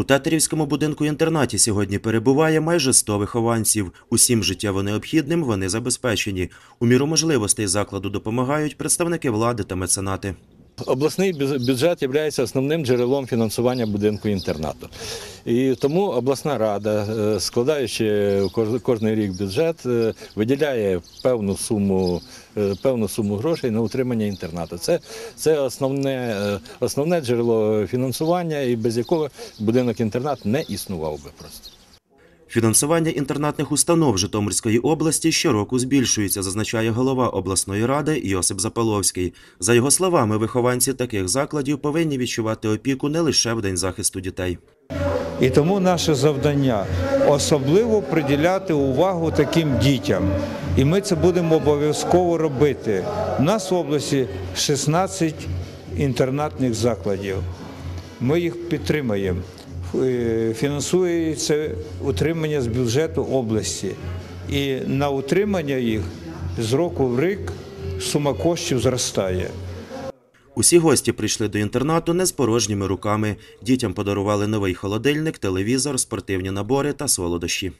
У Тетерівському будинку інтернаті сьогодні перебуває майже 100 вихованців. Усім життєво необхідним вони забезпечені. У міру можливостей закладу допомагають представники влади та меценати. Обласний бюджет є основним джерелом фінансування будинку інтернату. І тому обласна рада, е, складаючи кож- кожний рік бюджет, е, виділяє певну суму, е, певну суму грошей на утримання інтернату. Це, це основне, основне джерело фінансування, і без якого будинок-інтернат не існував би просто. Фінансування інтернатних установ Житомирської області щороку збільшується, зазначає голова обласної ради Йосип Запаловський. За його словами, вихованці таких закладів повинні відчувати опіку не лише в день захисту дітей. І тому наше завдання особливо приділяти увагу таким дітям. І ми це будемо обов'язково робити. У нас в області 16 інтернатних закладів. Ми їх підтримаємо. Е, Фінансується утримання з бюджету області. І на утримання їх з року в рік сума коштів зростає. Усі гості прийшли до інтернату не з порожніми руками. Дітям подарували новий холодильник, телевізор, спортивні набори та солодощі.